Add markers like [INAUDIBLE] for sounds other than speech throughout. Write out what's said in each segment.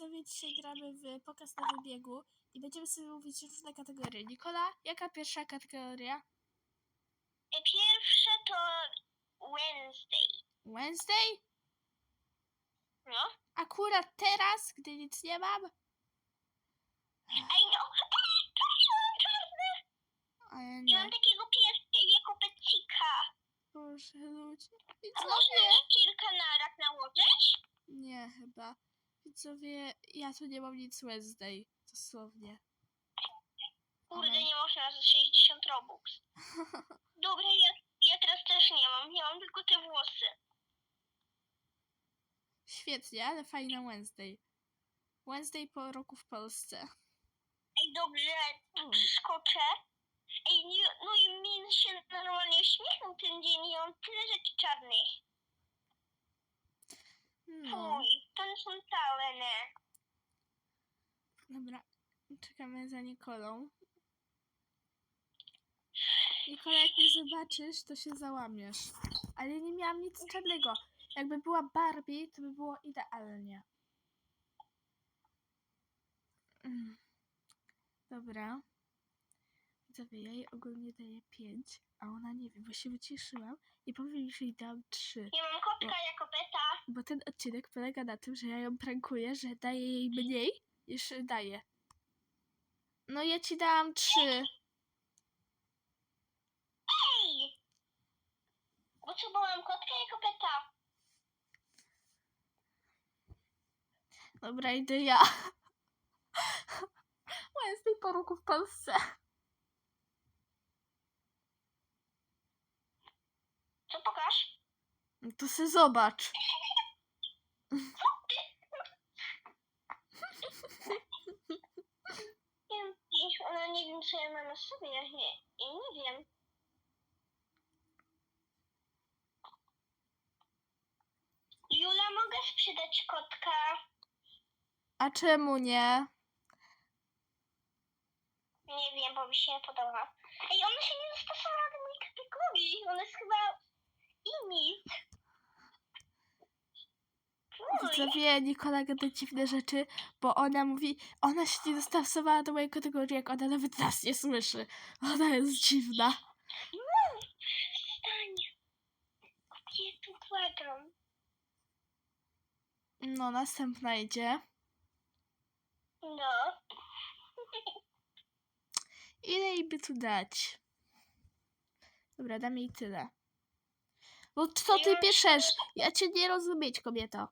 widzowie, dzisiaj gramy w pokaz na wybiegu i będziemy sobie mówić różne kategorie. Nikola, jaka pierwsza kategoria? Pierwsze to Wednesday. Wednesday? No. Akurat teraz, gdy nic nie mam? Ej, no. Ej, mam czarne. A ja I nie. mam takiego pieskiego pecika. Boże, ludzie. A Widzowie. można kilka naraz nałożyć? Nie, chyba. Widzowie, ja tu nie mam nic Wednesday. Dosłownie. Kurde, nie można za 60 robux. [LAUGHS] Dobra, ja, ja teraz też nie mam. Ja mam tylko te włosy. Świetnie, ale fajna Wednesday. Wednesday po roku w Polsce. Ej, dobrze, O, skoczę. Ej, nie, no i mi się normalnie uśmiechnął ten dzień i on tyle rzeczy czarnych. no. Fuj, to nie. Dobra, czekamy za Nikolą. Nikola, jak mnie zobaczysz, to się załamiesz. Ale nie miałam nic czarnego. Jakby była Barbie, to by było idealnie. Mm. Dobra. Widzowie, ja jej ogólnie daję 5, a ona nie wie, bo się wyciszyłam i powiem że jej dałam 3. Ja mam kotka jako beta. Bo ten odcinek polega na tym, że ja ją prankuję, że daję jej mniej niż daję. No ja ci dałam trzy. Ej! Potrzebowałam kotka jako beta. Dobra, idę ja. Wednesday po roku w Polsce. Co pokaż? No To se zobacz. [LAUGHS] Nie wiem, gdzieś ona nie wiem, co ja mam na sobie. Ja nie, ja nie wiem. Jula, mogę sprzedać kotka? A czemu nie? Nie wiem, bo mi się nie podoba. Ej, ona się nie dostosowała do mojej kategorii. Ona jest chyba imit. Widzowie, Nikola gada dziwne rzeczy, bo ona mówi, ona się nie dostosowała do mojej kategorii, jak ona nawet nas nie słyszy. Ona jest dziwna. Stań. Kobietu, błagam. No, następna idzie. No. Ile jej by tu dać? Dobra, dam jej tyle. Bo co ty piszesz? Ja cię nie rozumieć, kobieto.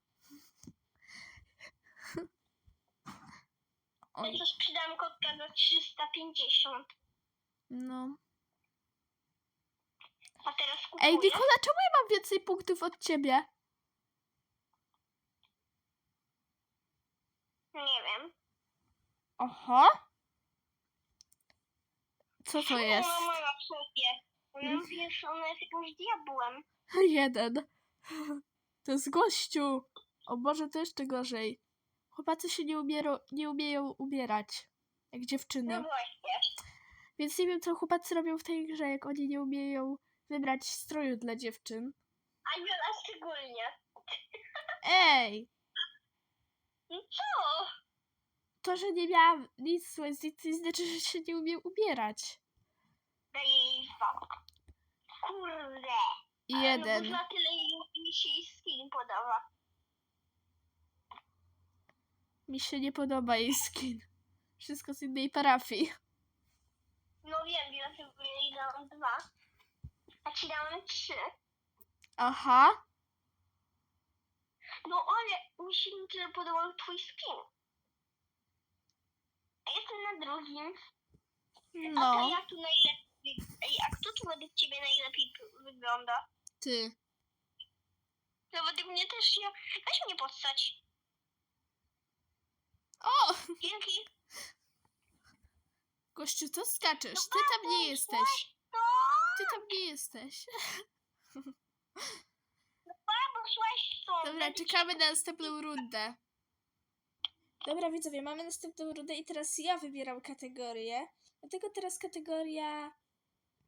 Oj, Ja to sprzedam kotka za 350. no. A teraz kupuję. Ej, Nikola, czemu ja mam więcej punktów od ciebie? Nie wiem. Oho. Co to jest? Ona ma na sobie. Ona wiesz, ona jest jakimś diabłem. [LAUGHS] Jeden. To jest gościu. O Boże, to jeszcze gorzej. Chłopacy się nie, umiero, nie umieją ubierać. Jak dziewczyny. No właśnie. Więc nie wiem, co chłopacy robią w tej grze, jak oni nie umieją wybrać stroju dla dziewczyn. A Jula szczególnie. Ej! No co? To, że nie miałam nic z Wednesday, to nie znaczy, że się nie umiem ubierać. Dwa. Kurde. Ale No jeden. bo na tyle mi- mi się jej skin podoba. Mi się nie podoba jej skin. Wszystko z innej parafii. No wiem, dlatego jej dałam dwa. A ci dałam trzy. Aha. No ale mi się nie tyle podobał twój skin. A jestem na drugim. A to No. ja tu najlepiej. Ej, a kto tu według ciebie najlepiej wygląda? Ty. No według mnie też ja. Weź mnie podstać. O! Dzięki. Gościu, co skaczesz? Ty tam nie jesteś. No, Ty tam nie jesteś. stąd. Dobra, czekamy na następną rundę. Dobra, widzowie, mamy następną rundę i teraz ja wybieram kategorię. Dlatego teraz kategoria.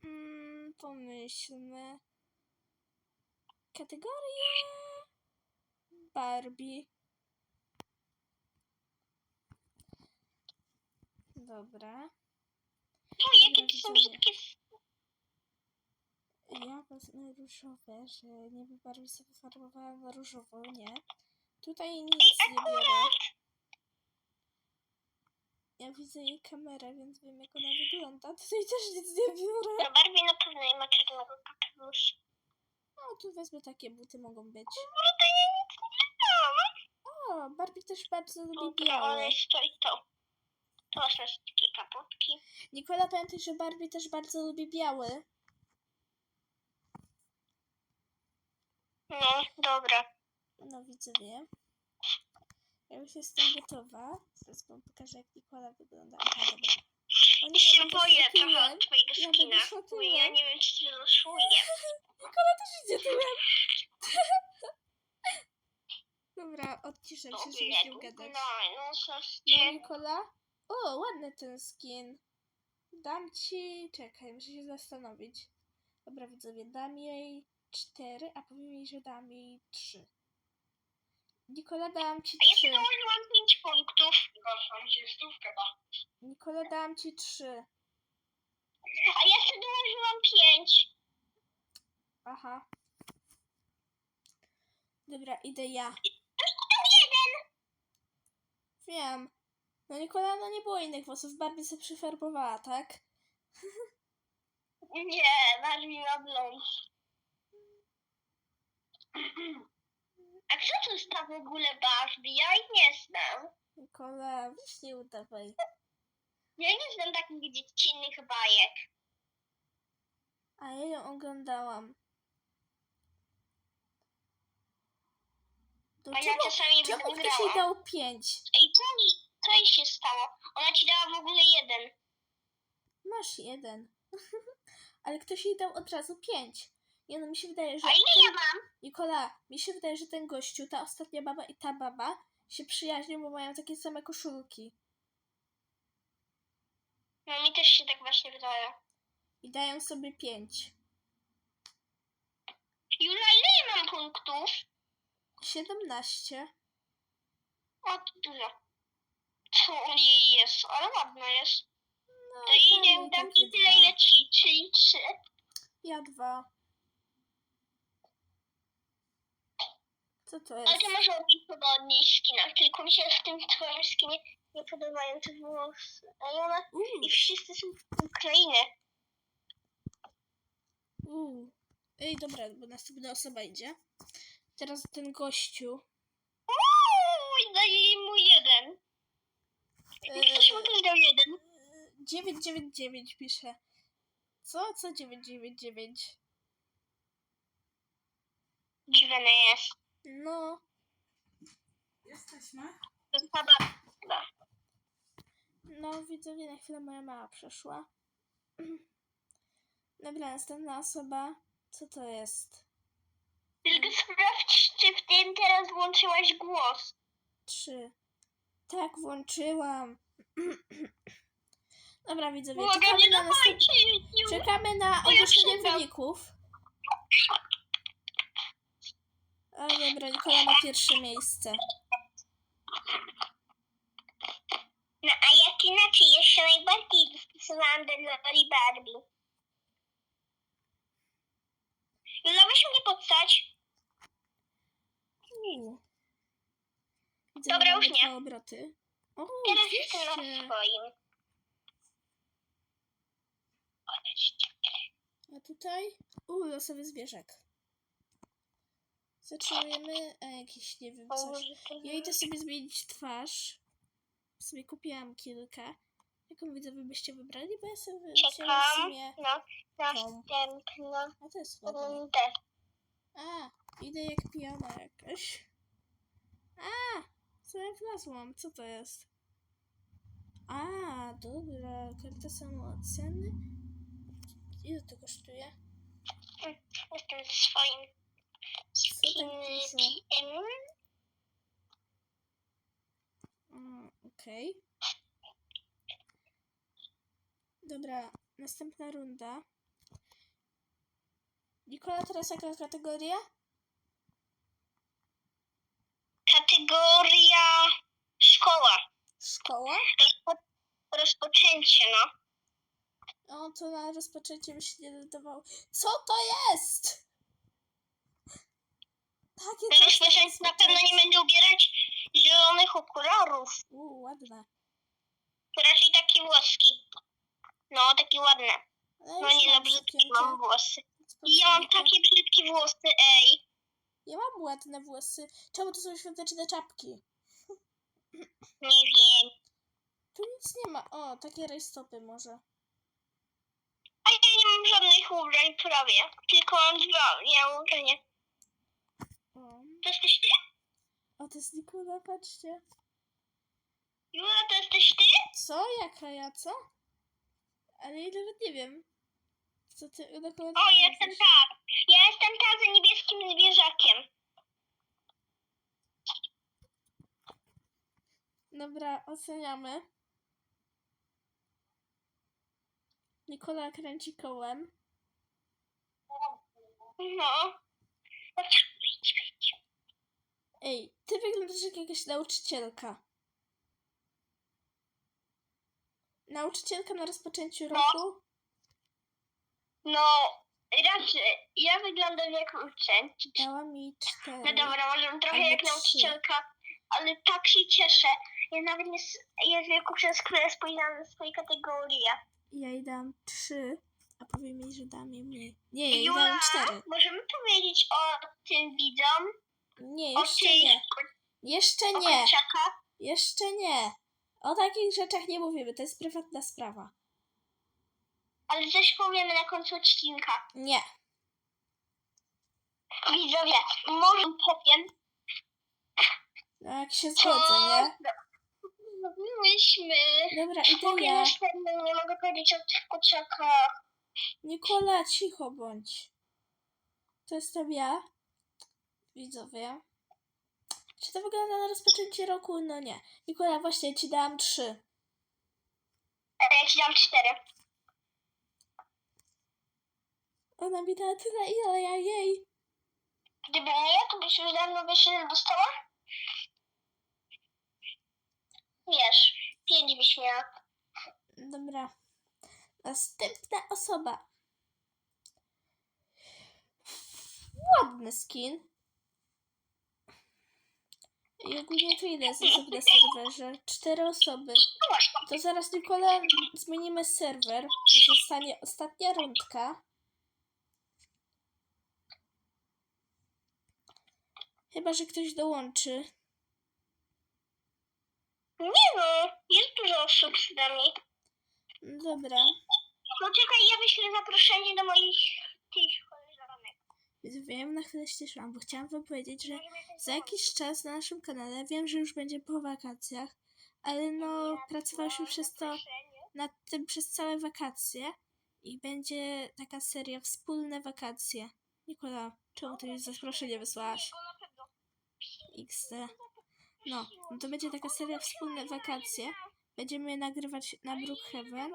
Mm, pomyślmy. Kategoria. Barbie. Dobra. O, jakie to są brzydkie... Ja wezmę różowe, że niby bardziej sobie farbowała na różowo, nie. Tutaj nic Ej, nie biorę. Ja widzę jej kamerę, więc wiem jak ona wygląda. Tutaj też nic nie biorę. No Barbie na pewno nie ma czarnego kapelusza. No, tu wezmę takie buty mogą być. Kurde, ja nic nie. O, Barbie też bardzo lubi ale białe. jest to i to. To są takie kaputki. Nikola, pamiętaj, że Barbie też bardzo lubi biały. No, dobra. No, widzowie. Ja już jestem gotowa. Zaraz wam pokażę, jak Nikola wygląda. Aha, dobra. Się boję trochę od twojego Ja skina. będę Bo ja nie wiem, czy to zasłuje. [LAUGHS] Nikola też idzie tyłem. [LAUGHS] Dobra, odciszę się, żebyś nie ugadać. No, no, No. Nikola? O, ładny ten skin. Dam ci... Czekaj, muszę się zastanowić. Dobra, widzowie, dam jej cztery, a powiem jej, że dam jej trzy. Nikola, dam ci A ja trzy. sobie dołożyłam 5 punktów. Gorzą się stówkę, ba. Nikola, dam ci trzy. A ja sobie dołożyłam 5. Aha. Dobra, idę ja. Jeden. Wiem. No Nikola, no nie było innych włosów. Barbie sobie przyfarbowała, tak? Nie, Barbie ma blond. A kto to jest ta w ogóle Barbie? Ja ich nie znam. Nikola, weź nie udawaj. Ja nie znam takich dziecinnych bajek. A ja ją oglądałam. To A ja czemu, czasami czemu będę ktoś jej dał pięć? Ej, co mi, co jej się stało? Ona ci dała w ogóle jeden. Masz jeden. [LAUGHS] Ale ktoś jej dał od razu pięć. I no mi się wydaje, że... A ile ja mam? Nikola, mi się wydaje, że ten gościu, ta ostatnia baba i ta baba się przyjaźnią, bo mają takie same koszulki. No mi też się tak właśnie wydaje. I dają sobie pięć. Jula, ile ja mam punktów? Siedemnaście. O, to dużo. Co u niej jest? Ale ładna jest. No, To jej jej nie dam takie ci tyle, dwa. ile ci, czyli trzy. Ja dwa. Co to Ale jest? to może być podobniej skinach, tylko mi się w tym twoim skinie nie podobają te włosy. A i ona, Uuu, i wszyscy są z Ukrainy. uuu. Ej, dobra, bo następna osoba idzie. Teraz ten gościu. Uuu, daję mu jeden. I ktoś mu też dał jeden. 999 pisze. Co? Co 999? Dziwne jest. No, Jesteśmy. To jest babka. no widzowie, na chwilę moja mama przeszła. [CLEARS THROAT] Dobra, następna osoba. Co to jest? Tylko sprawdź, czy w tym teraz włączyłaś głos. Trzy. Tak, włączyłam. [CLEARS THROAT] Dobra, widzowie, Błagam, czekamy nie na, następ... dawajcie jej. czekamy na Bo ja ogłoszenie wyników. A dobra, Nikola ma pierwsze miejsce. No a jak inaczej jeszcze najbardziej dostosowałam do Loli Barbie. Jula, weź mnie podstać. Uuu. Widzę, Dobra, już nie. obroty. O, Teraz jestem na 200. swoim. A tutaj? Uuu, losowy zwierzak. Zaczynamy. A jakiś, nie wiem, coś. Ja idę sobie zmienić twarz. Sobie kupiłam kilka. Jaką widzowie byście wybrali? Bo ja sobie wziąłem w Czekam sumie. na następną A to jest ładne. rundę. A, idę jak pijana jakaś. A, co ja wlazłam? Co to jest? A, dobra, karta samooceny. Ile to kosztuje? Jestem ze swoim skinkiem. Mm, Okej. Dobra, następna runda. Nikola, teraz jaka kategoria? Kategoria szkoła. Szkoła? Rozpo- rozpoczęcie, no. O, to na rozpoczęcie mi się nie nadawało. Co to jest? Takie coś rozpoczęcie na pewno nie będę ubierać zielonych okularów. Uuu, ładne. Raczej takie włoski. No, takie ładne. Ale No nie, no brzydkie mam włosy. I ja mam takie brzydkie włosy, ej. Ja mam ładne włosy. Czemu to są świąteczne czapki? Nie wiem. Tu nic nie ma. O, takie rajstopy może. A ja nie mam żadnych ubrań prawie. Tylko mam dwa, nie mam ubrania. O, To jesteś ty? o to jest Nikola, patrzcie. Jula, to jesteś ty? Co? Jaka ja, co? Ale ja nawet nie wiem. Co ty, ty O, jestem mówisz? ta. Ja jestem ta za niebieskim zwierzakiem. Dobra, oceniamy. Nikola kręci kołem. No. No tak. Ej, ty wyglądasz jak jakaś nauczycielka. Nauczycielka na rozpoczęciu No. roku? No, raczej. Ja wyglądam jak uczeń. Dała mi cztery. No dobra, może trochę Albo jak trzy. nauczycielka, ale tak się cieszę. Ja nawet nie, s- ja tylko przez chwilę spojrzałam na swoje kategorie. Ja jej dam trzy, a powie mi, że dam jej mniej. Nie, ja jej dam cztery. możemy powiedzieć o tym widzom? Nie, O jeszcze tej nie. Jeszcze o nie. kurczaka? Jeszcze nie. O takich rzeczach nie mówimy, to jest prywatna sprawa. Ale coś powiemy na końcu odcinka. Nie. Widzowie, może powiem, No jak się zgodzę, nie? zrobiłyśmy. Dobra, idę ja. następnym nie mogę powiedzieć o tych kurczakach. Nikola, cicho bądź. To jestem ja. Widzowie. Czy to wygląda na rozpoczęcie roku? No nie. Nikola, właśnie ci dałam trzy. Ale ja ci dam cztery. Ona mi dała tyle, ile ja jej. Gdyby nie ja, to byś już dawno wiesz ile dostała? Wiesz, pięć byś miała. Dobra. Następna osoba. Ładny skin. I ogólnie to ile jest osób na serwerze? Cztery osoby. To zaraz Nikola zmienimy serwer. Zostanie ostatnia rundka. Chyba, że ktoś dołączy. Nie no, jest dużo osób z nami. Dobra. No czekaj, ja wyślę zaproszenie do moich tych koleżanek. Więc wiem, na chwilę ściszyłam, bo chciałam wam powiedzieć, że za jakiś czas na naszym kanale, wiem, że już będzie po wakacjach, ale no, pracowałyśmy przez to, nad tym przez całe wakacje i będzie taka seria Wspólne Wakacje. Nikola, czemu ty już zaproszenie wysłałaś? XD. No, no to będzie taka seria Wspólne Wakacje. Będziemy je nagrywać na Brookhaven,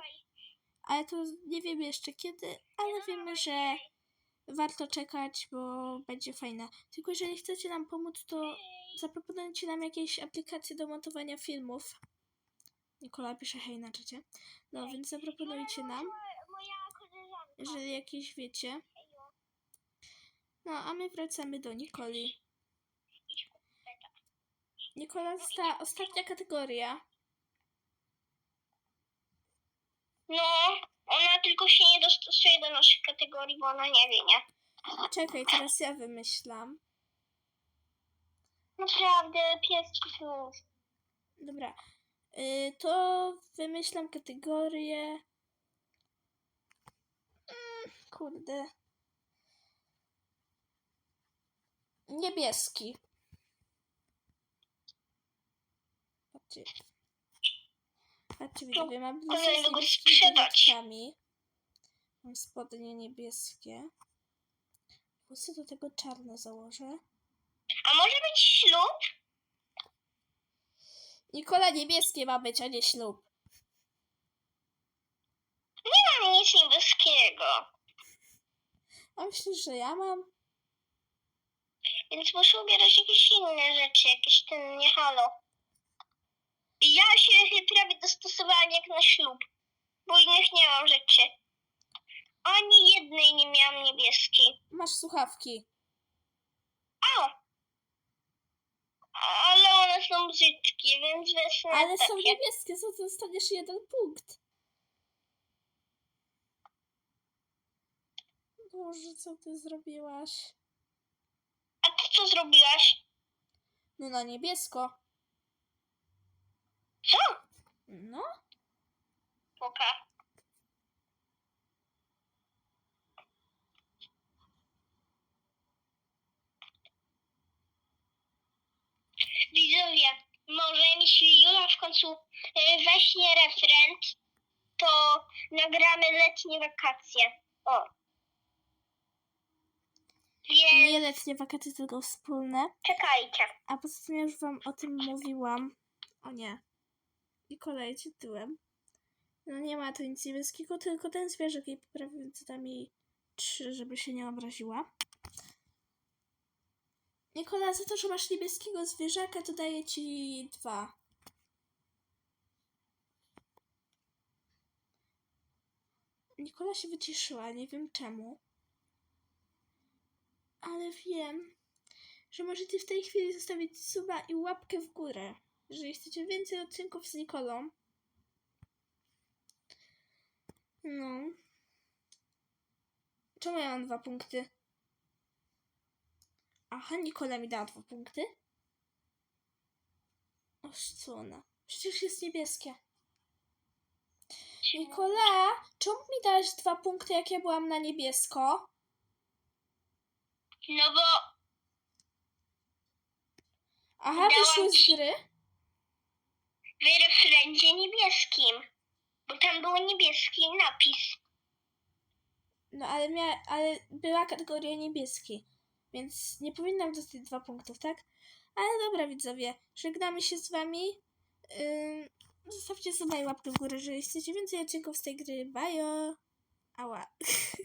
ale to nie wiemy jeszcze kiedy, ale wiemy, że warto czekać, bo będzie fajna. Tylko jeżeli chcecie nam pomóc, to zaproponujcie nam jakieś aplikacje do montowania filmów. Nikola pisze hej na czacie. No, więc zaproponujcie nam, jeżeli jakieś wiecie. No, a my wracamy do Nikoli. Nikola została ostatnia kategoria. No, ona tylko się nie dostosuje do naszych kategorii, bo ona nie wie, nie? Czekaj, teraz ja wymyślam. Naprawdę, pieski są. Dobra. Y, to wymyślam kategorię. Mm, kurde. Niebieski. Patrzcie. Patrzcie, widzowie, mam bluzę Kolejny z niebieskimi. Mam spodnie niebieskie. Włosy do tego czarne założę. A może być ślub? Nikola niebieskie ma być, a nie ślub. Nie mam nic niebieskiego, A myślisz, że ja mam? więc muszę ubierać jakieś inne rzeczy, jakieś ten nie halo. I Ja się prawie dostosowałam jak na ślub, bo innych nie mam rzeczy. Ani jednej nie miałam niebieskiej. Masz słuchawki. O! Ale one są brzydkie, więc wezmę Ale są takie. niebieskie, co to dostaniesz jeden punkt. Boże, co ty zrobiłaś? A ty co zrobiłaś? No na niebiesko. Co? No, Poka. Widzowie, może jeśli Jula w końcu e, weźmie referent, to nagramy letnie wakacje. O. Więc nie letnie wakacje, tylko wspólne. czekajcie. A poza tym ja już wam o tym mówiłam. O nie. I tyłem. No nie ma tu nic niebieskiego, tylko ten zwierzak jej poprawił, więc dam jej trzy, żeby się nie obraziła. Nikola, za to, że masz niebieskiego zwierzaka, to daję ci dwa. Nikola się wyciszyła, nie wiem czemu. Ale wiem, że możecie w tej chwili zostawić suba i łapkę w górę. Jeżeli chcecie więcej odcinków z Nikolą. No. Czemu ja mam dwa punkty? Aha, Nikola mi dała dwa punkty. O, co ona? Przecież jest niebieskie. Nikola, czemu mi dałeś dwa punkty, jak ja byłam na niebiesko? No bo Aha, wyszły z gry. W referencie niebieskim. Bo tam był niebieski napis. No ale mia- ale była kategoria niebieski, więc nie powinnam dostać dwa punktów, tak? Ale dobra widzowie, żegnamy się z wami. Ym, zostawcie sobie łapkę w górę, jeżeli chcecie więcej odcinków z tej gry. Bajo! Ała. [LAUGHS]